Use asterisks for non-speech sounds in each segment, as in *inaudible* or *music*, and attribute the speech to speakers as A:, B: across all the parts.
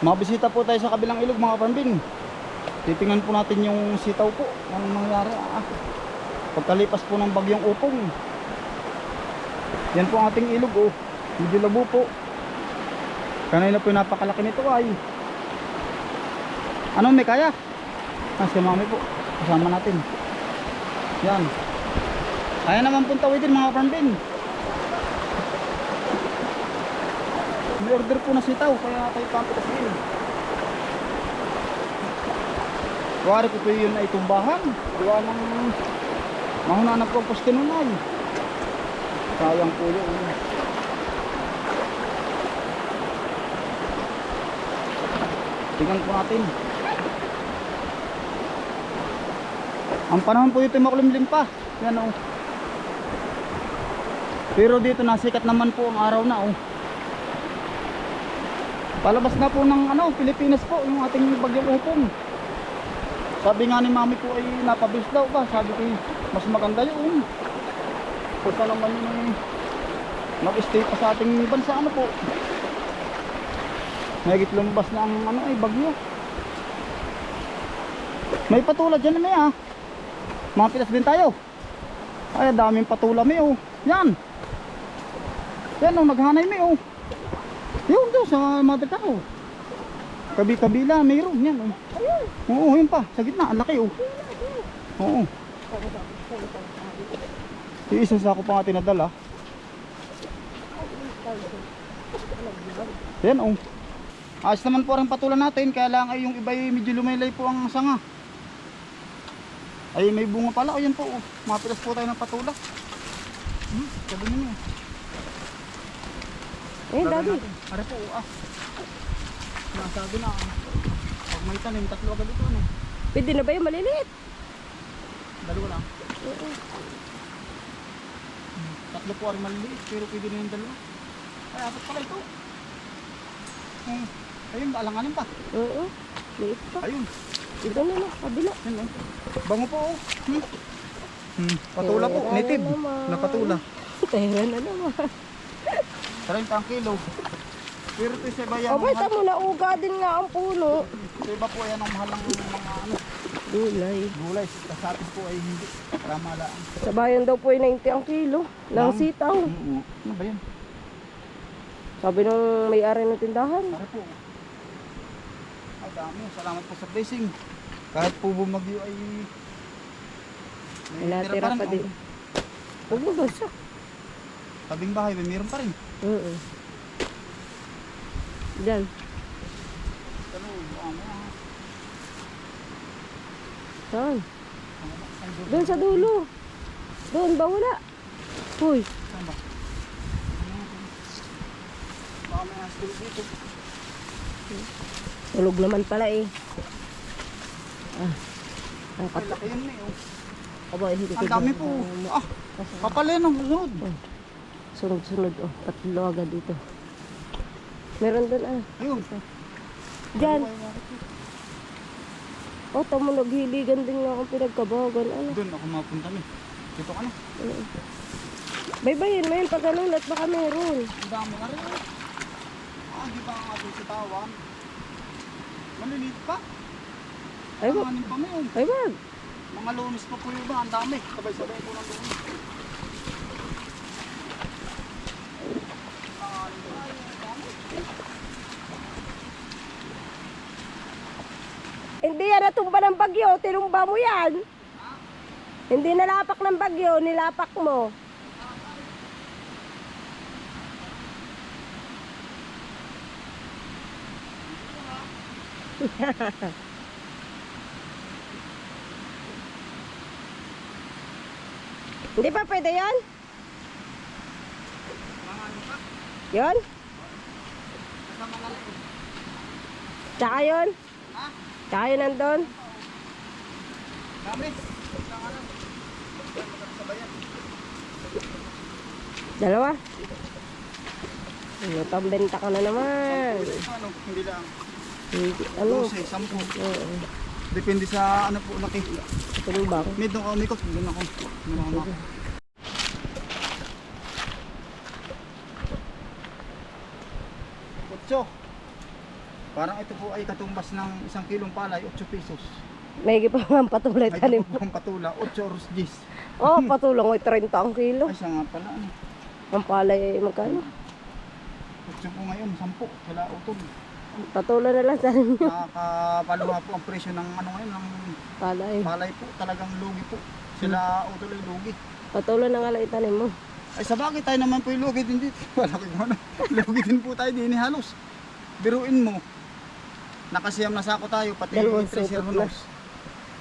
A: Mabisita po tayo sa kabilang ilog mga parmbin. Titingnan po natin yung sitaw po. Anong nangyari ah. Pagkalipas po ng bagyong upong. Yan po ang ating ilog oh. Medyo labo po. Kanina po yung napakalaki nito ay. Ano may kaya? Ah, si mami po. Kasama natin. Yan. Kaya naman pong tawidin mga parmbin. May order po na sitaw, kaya tayo pampatas din. Wari ko po yun ay tumbahan. Gawa ng mahuna na po poste nun ay. Sayang po yun. Tingnan po natin. Ang panahon po ito makulimlim pa. Yan o. Pero dito nasikat naman po ang araw na oh. Palabas na po ng ano, Pilipinas po, yung ating bagyong upong. Sabi nga ni mami ko ay napabilis daw ba? Sabi ko mas maganda yun. Punta naman yung mag-stay pa sa ating bansa ano po. Nagit lumabas na ang ano ay bagyo. May patula dyan may ah. Mga pilas din tayo. Ay, daming patula may oh. Yan. Yan oh, naghanay may oh. Yun doon sa mother tao. Kabi-kabila, mayroon yan. Oh. Oo, yun pa. Sa gitna, ang laki oh. Oo. Yung isang sako pa nga tinadala. Yan oh. Ayos naman po ang patulan natin, kaya lang ay yung iba ay medyo lumaylay po ang sanga. Ay may bunga pala, ayan po oh. Mapilas po tayo ng patula. Hmm, sabi niyo.
B: Eh, daddy.
A: Are po, ah. Nasabi na. ah. Pag may tanim, tatlo agad ito. Ano?
B: Pwede na ba yung maliliit?
A: Dalawa lang. Hmm, Tatlo po ang maliliit, pero pwede na yung dalawa. Ay, apat pala ito. Hmm. Ayun, alanganin pa.
B: Oo. Liit pa.
A: Ayun.
B: Ito na lang, kabila.
A: Yan, oh. Bango po, oh. Hmm. Hmm. Patula po, native.
B: na naman.
A: Na patula.
B: Tera *laughs* na naman.
A: 30 ang kilo. Pero ito sa iba yan.
B: O, ba't mo nauga din nga ang puno?
A: Sa iba po yan ang mahal ng mga ano,
B: Gulay.
A: gulay. Sa atin po ay hindi. Tama lang.
B: Sa bayan daw po ay 90 ang kilo. Ng
A: Lang?
B: sitaw.
A: Oo. Ano ba yan?
B: Sabi nung may-ari ng tindahan.
A: Pare po. Ay dami. Salamat po sa blessing. Kahit po bumagyo ay
B: May natira pa din. Huwag mo.
A: Tabing bahay, may meron pa rin.
B: Oo. Diyan.
A: Ano, ano, ah.
B: Saan?
A: Doon.
B: Sa dulo. Doon ba wala? Hoy.
A: Saan ba? Baka may dito.
B: Tulog naman pala eh. Ah. Ang
A: laki yun eh. Oh.
B: Aba, hindi ko
A: Ang dami po. Ah, kapalin ang sunod.
B: Sunod-sunod oh. Tatlo agad dito. Meron doon ah.
A: Ayun.
B: Diyan. Oh, tamo naghiligan din nga akong pinagkabagan. Ano?
A: Doon ako mapunta na. Dito ka na.
B: Oo. Baybayin mo yun pag ganun at baka meron.
A: Ang dami na rin. oh. Ah, di ba ang ating sitawan? Maliliit pa.
B: Ay, wag. Ay, wag.
A: Mga lunis pa po yung iba, ang dami. Sabay-sabay po ng lunis.
B: Natumba ng bagyo. Tinumba mo yan. Hindi nalapak ng bagyo. Nilapak mo. *laughs* Hindi pa pwede yan? Yon? Tsaka yun? Tsaka yun nandun? Dalawa? Ano, pambenta ka na naman. Eh.
A: Ano, hindi lang.
B: Hindi, ano?
A: 12, 10.
B: Oo.
A: Depende sa ano po laki.
B: Ito ba
A: ako? Mid ako, mikot. Doon ako. Doon ako. Otso. Parang ito po ay katumbas ng isang kilong palay, 8 pesos.
B: May pa *laughs* nga patulay
A: Ay,
B: tanim.
A: po ang patula, 8 oros 10.
B: Oh, patulong ay 30 ang kilo.
A: Ay, siya nga pala. Ano?
B: Ang palay ay magkano?
A: 8 po ngayon, 10. Sila utol.
B: Patulan na lang tanim nyo.
A: Nakakapaluha po ang presyo ng ano ngayon, ng
B: Palay.
A: palay po. Talagang lugi po. Sila utol ay lugi.
B: Patulan na nga lang itanim mo.
A: Ay sa bagay tayo naman po yung lugi din dito. *laughs* Wala ko ano. Lugi din po tayo din halos. Biruin mo. Nakasiyam na sako tayo pati
B: Dalawang
A: treasure
B: supot na.
A: hunos.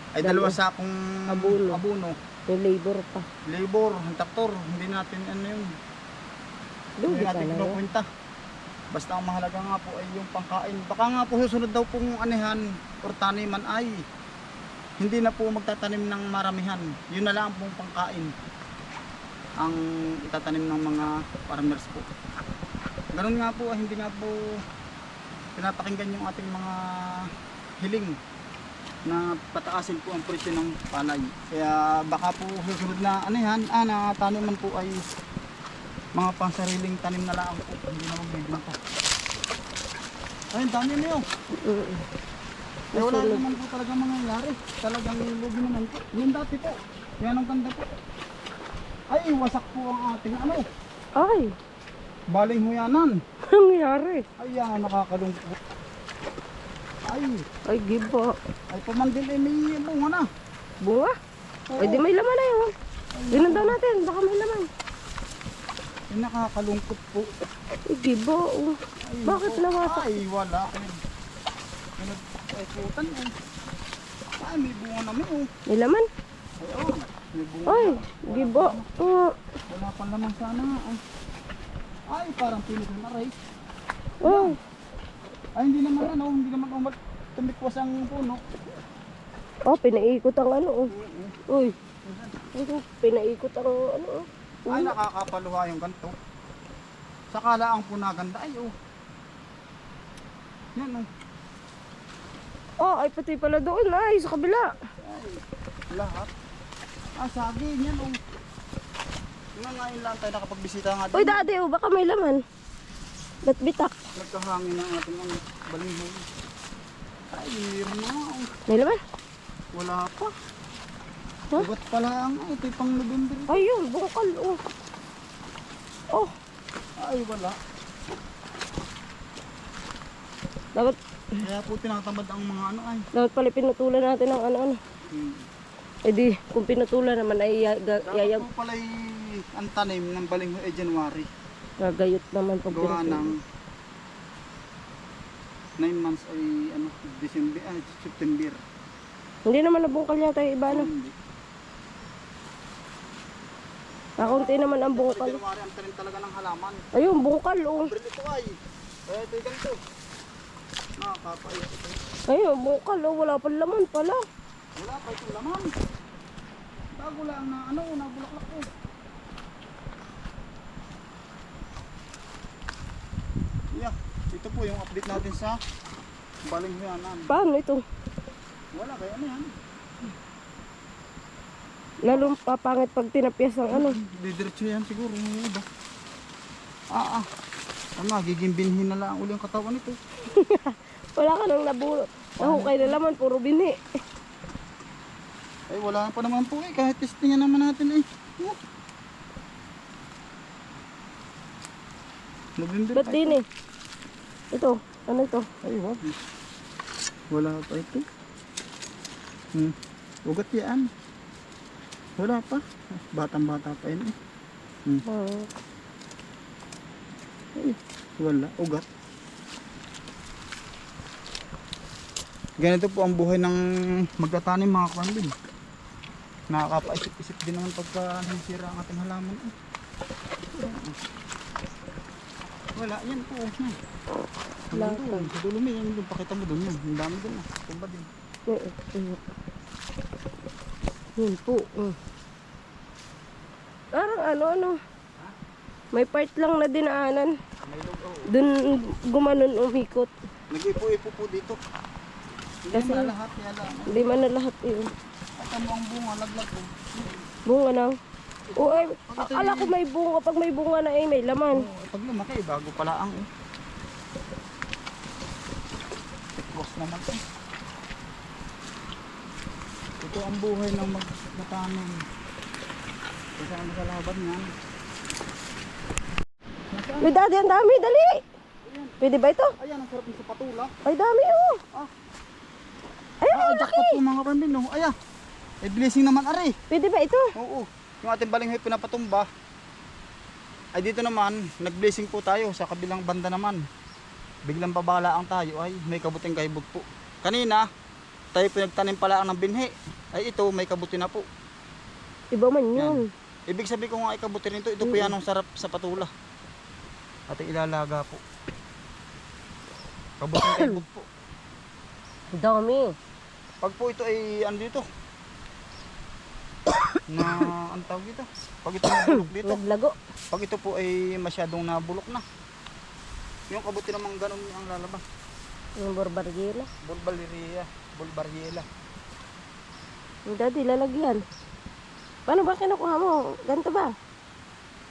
A: Ay dalawa sakong
B: Abuno.
A: abuno.
B: May labor pa.
A: Labor, ang traktor, hindi natin ano yun. Hindi
B: Lugi ka
A: natin
B: na yun.
A: kinukwenta. Basta ang mahalaga nga po ay yung pangkain. Baka nga po susunod daw pong anihan or taniman ay hindi na po magtatanim ng maramihan. Yun na lang pong pangkain ang itatanim ng mga farmers po. Ganun nga po, hindi nga po pinapakinggan yung ating mga hiling na pataasin po ang presyo ng palay. Kaya baka po susunod na ano yan, ah, na taniman po ay mga pansariling tanim na lang po, hindi na magbibenta. Ay, ang dami na yun.
B: Mm.
A: Eh, wala naman po talaga mangyayari. Talagang lugi naman po. Yung dati po. Yan ang ganda po. Ay, wasak po ang ating ano.
B: Ay,
A: Baling huyanan.
B: anong nangyari?
A: Ay, yan, nakakalungkot. Ay,
B: Ay, gibo.
A: ay pamandil ay may bunga na.
B: Bunga? Ay, di may laman na yun. Daw natin, baka may laman.
A: Ay, nakakalungkot po.
B: Ay, gibo. oh.
A: Ay,
B: Bakit
A: naku.
B: nawasak?
A: Ay, wala. Ay, pinag- ay, putan eh. Ay, may bunga na may oh.
B: May laman?
A: Ay, oh. May bunga
B: Ay,
A: na.
B: gibo. Oh,
A: Wala pang lamang sana. Ay, ay parang pinig na rin.
B: oh.
A: Ay, hindi naman ano, hindi naman umat tumikwas ang puno.
B: Oh, pinaikot ang ano. Oh. Uy. Pinaikot ang ano. oh.
A: Ay, nakakapaluha yung ganito. Sakala ang punaganda. Ay, oh. Yan, oh.
B: Oh, ay pati pala doon. Ay, sa kabila.
A: Ay, lahat. Ah, saging yan, oh. Nga ngayon lang tayo nakapagbisita nga
B: Uy, dati, oh, baka may laman. Ba't bitak?
A: Nagkahangin ng ating ano, balinghoy. Ay, na, oh.
B: May laman?
A: Wala pa.
B: Huh?
A: Ubat pala ang ito pang November.
B: Ayun, bungkal, oh. Oh,
A: Ay, wala.
B: dapat,
A: Kaya po tinatamad ang mga ano ay.
B: dapat pala pinutulan natin ng ano-ano.
A: Hmm.
B: Eh di, kung pinutulan naman ay yaga-
A: Dapat
B: yayag,
A: po pala ang tanim ng balinghoy ay January.
B: Gagayot naman pag
A: Gawa ng 9 months ay ano, December, ah, September.
B: Hindi naman nabungkal yata yung iba, no?
A: Hindi.
B: Kakunti naman ang bungkal.
A: January ang tanim talaga ng halaman.
B: Ayun, bungkal, oh.
A: Pero ito ay, kaya ito ganito. Nakakapait ito.
B: Ayun, bungkal, oh. Wala pa laman pala.
A: Wala pa itong laman. Bago lang na ano, nabulaklak ko. Yeah, ito po yung update natin sa balinghoyanan.
B: Paano ito?
A: Wala kaya ano yan.
B: Lalong papangit pag tinapyas ang ano.
A: Didiretso yan siguro yung iba. Ah ah. Ano, giging binhin na lang uli ang katawan nito. *laughs*
B: Wala ka nang nabulo. Nahukay na laman, puro bini.
A: Ay wala pa naman po eh, kahit testingan naman natin eh. November
B: Ba't din eh? Ito, ano ito?
A: Ay, wag. Wala pa ito. Hmm. Ugat yan. Wala pa. Batang-bata pa yun eh. Hmm.
B: Oh.
A: Ay, wala. Ugat. Ganito po ang buhay ng magtatanim mga kambing. Nakakapaisip-isip din naman pagka nasira ang ating halaman. eh. Wala, yan po. Hmm. Doon, sa dulo yan, doon, pakita mo doon. Ang dami doon. ah. Tumba din.
B: Oo, oo. Yun po. mm. Parang ano, ano. May part lang na dinaanan.
A: May oh.
B: Dun gumanon umikot.
A: Nag-ipo-ipo po dito. Hindi
B: Kasi-
A: lahat lang.
B: Hindi man na lahat yun.
A: At ano ang bunga, laglag po.
B: Bunga na. O ay, akala ko may bunga. Pag may bunga na eh, may laman.
A: Oh, pag lumaki, bago pala ang eh. Naman to. Ito ang buhay ng magkatanim. Kasi ang kalaban yan.
B: Uy, daddy, ang dami, dali. Pwede ba ito?
A: Ayan, ang sarap ng sa patula.
B: Ay, dami oh.
A: Ah.
B: Ay,
A: Ah, jackpot po mga kapambin. No? Ayan. Eh, blessing naman ari.
B: Pwede ba ito?
A: Oo. Yung ating balinghoy pinapatumba. Ay dito naman, nag-blessing po tayo sa kabilang banda naman. Biglang babala ang tayo ay may kabuting kaibog po. Kanina, tayo pinagtanim pala ng binhi. Ay ito, may kabuti na po.
B: Iba man yun.
A: Ibig sabihin ko nga ay kabuti nito, ito po yan ang sarap sa patula. Ating ilalaga po. Kabuting *clears throat* kaibog po.
B: Dami.
A: Pag po ito ay ano dito, na ang tawag dito, pag ito nabulok dito, *clears throat*
B: Naglago.
A: Pag ito po ay masyadong nabulok na. Yung kabuti namang ganun ang lalabas.
B: Yung barbargila.
A: Bulbariela. Bulbariela.
B: Yung daddy, lalagyan. Paano ba kinukuha mo? Ganito ba?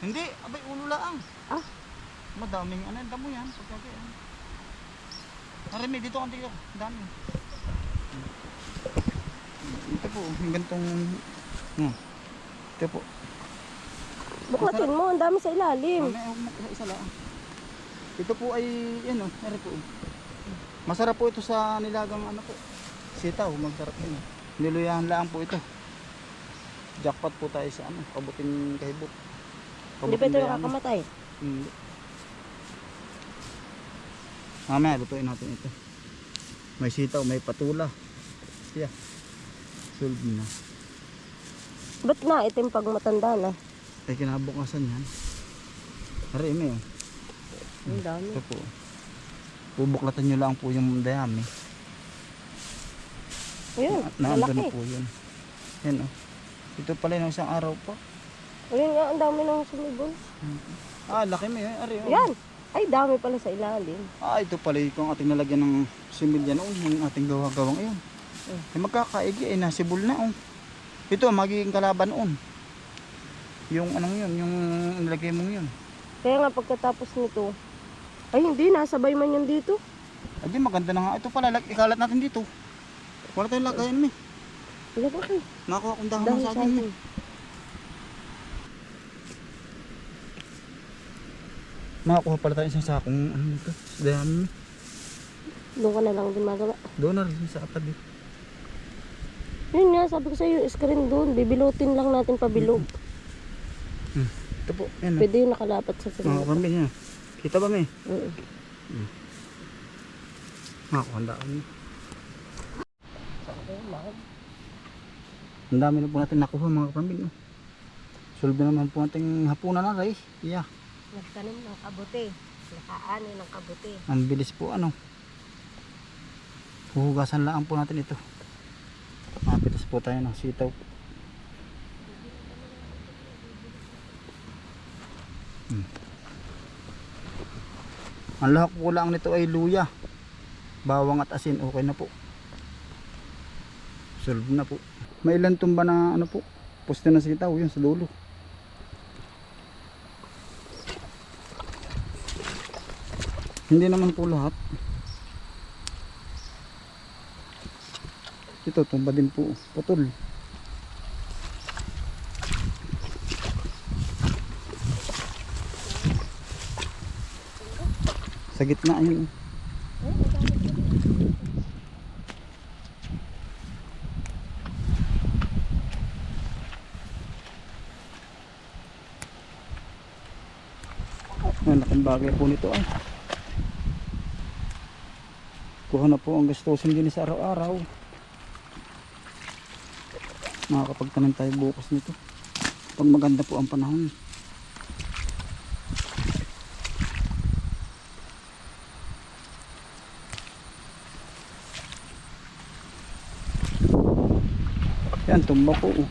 A: Hindi, abay ulo lang.
B: Ah.
A: Madaming ano, damo yan. Pagkaki, ano. Narimi, dito ang dito. Dami. Ito po, yung gantong... Hmm. Ito po.
B: Buklatin mo, ang dami sa ilalim.
A: Isa, isa lang. Ito po ay, yan o, nari po. Masarap po ito sa nilagang ano po. Sitaw, magsarap yun. Niluyahan lang po ito. Jackpot po tayo sa ano, kabuting kahibok.
B: Hindi pa ito nakakamatay.
A: Hindi. Mamaya, lutuin natin ito. May sitaw, may patula. Yeah. Solve na.
B: Ba't na itim pag matanda na?
A: Ay, kinabukasan yan. Ari, may oh.
B: Ang dami.
A: Ito po. Bubuklatan nyo lang po yung dayami.
B: Ayun,
A: na
B: malaki.
A: po yun. Yan oh. Ito pala yung isang araw pa.
B: Ayun nga, ang dami ng sumibol.
A: Ah, laki mo yun. Ari, oh.
B: Yan. Ay, dami pala sa ilalim.
A: Ah, ito pala yung ating nalagyan ng similya noon. Yung ating gawa-gawang iyon.
B: Mm.
A: Eh, magkakaigi eh, nasibol na oh. Ito, magiging kalaban noon. Yung anong yun, yung nilagay mong yun.
B: Kaya nga pagkatapos nito, ay hindi, nasabay man yun dito.
A: Ay, di, maganda na nga. Ito pala, lag- ikalat natin dito. Wala tayong lagayan mo eh.
B: Lagay.
A: Nakuha kong dahon ng
B: sa
A: saging mo.
B: akin.
A: Makakuha pala tayo isang sakong ano nito. Dami.
B: Doon ka na lang din magawa.
A: Doon na rin sa katabi.
B: Yun nga, sabi ko sa'yo, screen doon. Bibilutin lang natin pabilog.
A: Ito po, yan. oh.
B: Pwede yung nakalapat sa
A: Mga
B: sarili.
A: kapambin yan. Kita ba may?
B: Mm.
A: Makakuha ang daan. Ang dami na po natin nakuha mga kapambin. Oh. Solve na naman po natin hapunan na rin. Yeah.
B: Nagtanim ng kabuti. Nakaani ng kabuti.
A: Ang bilis po ano. Huhugasan lang po natin ito. Mapitas po tayo ng sitaw. Hmm. Ang lahok po lang nito ay luya. Bawang at asin okay na po. Solve na po. May ilan tumba na ano po. Puste na sitaw yun sa dulo. Hindi naman po lahat. Ito, tumba din po. Putol. Gitna yun. Ang laking bagay po nito ay. Kuha na po ang gastusin din sa araw-araw. Makakapagtanim tayo bukas nito. Pag maganda po ang panahon. Yan, tumba po. oh.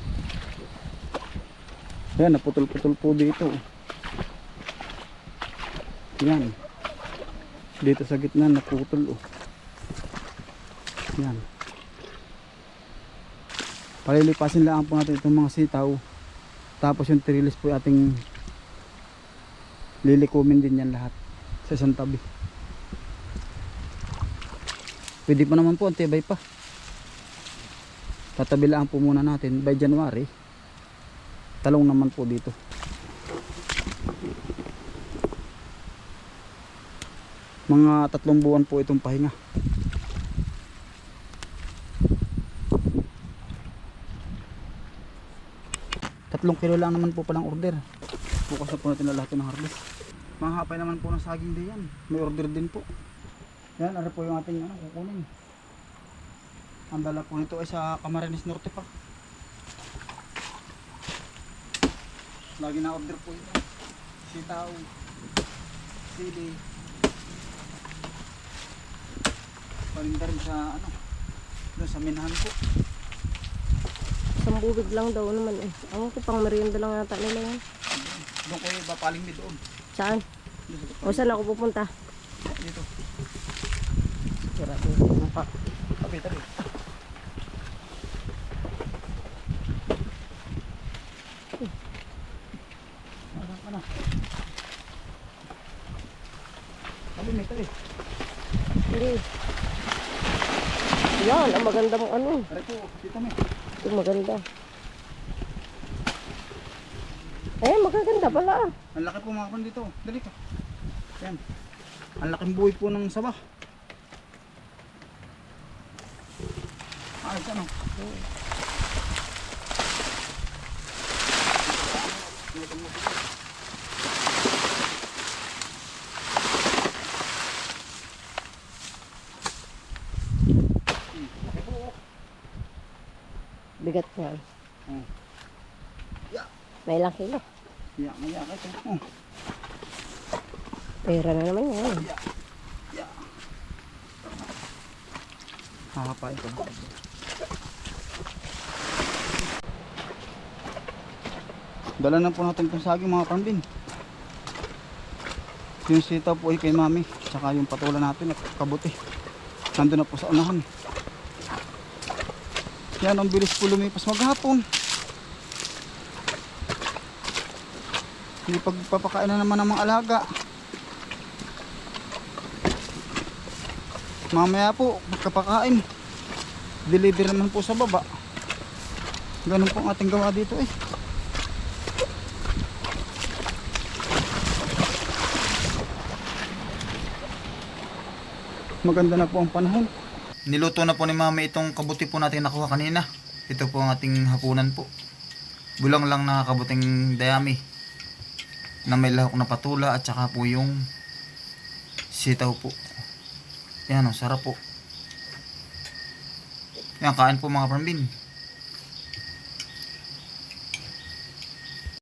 A: Yan, naputol-putol po dito. oh. Yan. Dito sa gitna naputol oh. Yan. Palilipasin lang po natin itong mga sitaw. Tapos yung trellis po ating lilikumin din yan lahat sa isang tabi. Pwede pa naman po, antibay pa. Tatabilaan po muna natin by January. Talong naman po dito. Mga tatlong buwan po itong pahinga. Tatlong kilo lang naman po palang order. Bukas na po natin na lahat ng harvest. Mga hapay naman po ng saging din yan. May order din po. Yan, ano po yung ating ano, kukunin. Ang dala po nito ay sa Camarines Norte pa. Lagi na order po ito. Sitaw, sili, palinda rin sa ano, doon sa minahan po.
B: Isang bubig lang daw naman eh. Ako ko pang merienda lang yata nila yan.
A: Doon ko yung bapaling mi doon.
B: Saan? O saan ako pupunta?
A: Dito.
B: Grabe yung pa.
A: Tabi, tabi. Asan ka na? Tabi, may tabi.
B: Hindi. Yan, ang maganda mong ano. Ito maganda. Eh, magaganda pala.
A: Ang laki po mga dito. Dali ka. Yan. Ang laking buhay po ng saba. Ayos ano?
B: Bigat niya.
A: Yeah.
B: May ilang kilo.
A: Yeah, maya ka ito. Oh.
B: Pera na naman yan.
A: Yeah. Hahapay ko na. Dala na po natin itong saging mga pambin. Yung sitaw po ay kay mami. Tsaka yung patulan natin at kabuti. Nandun na po sa unahan. Yan ang bilis po lumipas maghapon. Hindi pagpapakain na naman ng mga alaga. Mamaya po, magkapakain. Deliver naman po sa baba. Ganun po ang ating gawa dito eh. Maganda na po ang panahon. Niluto na po ni mami itong kabuti po natin nakuha kanina. Ito po ang ating hapunan po. Bulang lang na kabuting dayami na may lahok na patula at saka po yung sitaw po. Yan, ang sarap po. Yan, kain po mga pambin.